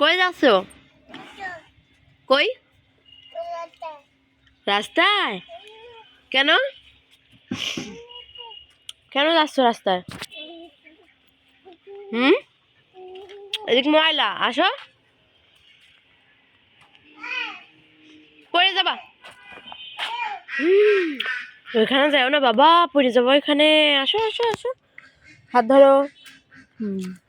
কই যাচ্ছ? কই? রাস্তায়? কেন? কেন যাচ্ছ রাস্তায়? হুম? এদিক ময়লা, আসো। পড়ে যাবা। ওইখানে যাও না বাবা, পড়ে যাব ওইখানে। আসো আসো আসো। হাত ধরো। হুম।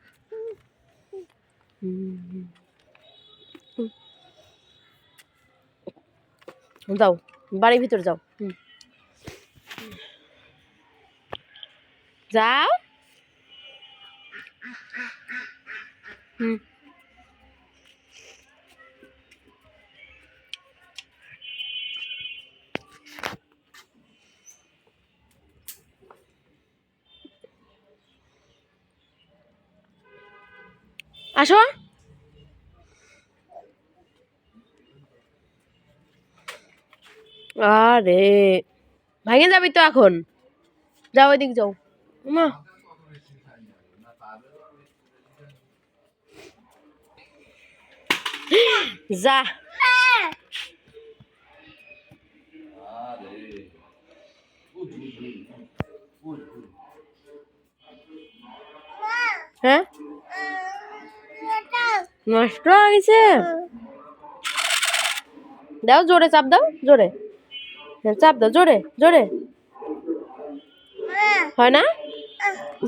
যাও বাড়ির ভিতরে যাও। যাও। হুম। আসো। আরে ভাঙে যাবি তো এখন। যাও ওইদিক যাও। মা। যা। হ্যাঁ? নষ্ট হয়ে গেছে। দাও, জোরে চাপ দাও, জোরে। হ্যাঁ চাপ দাও, জোরে জোরে। হয় না?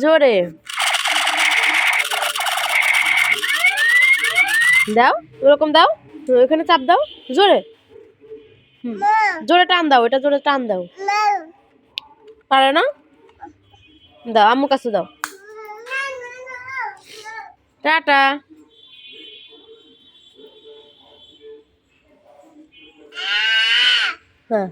জোরে। দাও, ওরকম দাও ওইখানে চাপ দাও, জোরে। জোরে টান দাও, এটা জোরে টান দাও। পারে না? দাও আম্মু কাছে দাও। টাটা। হ্যাঁ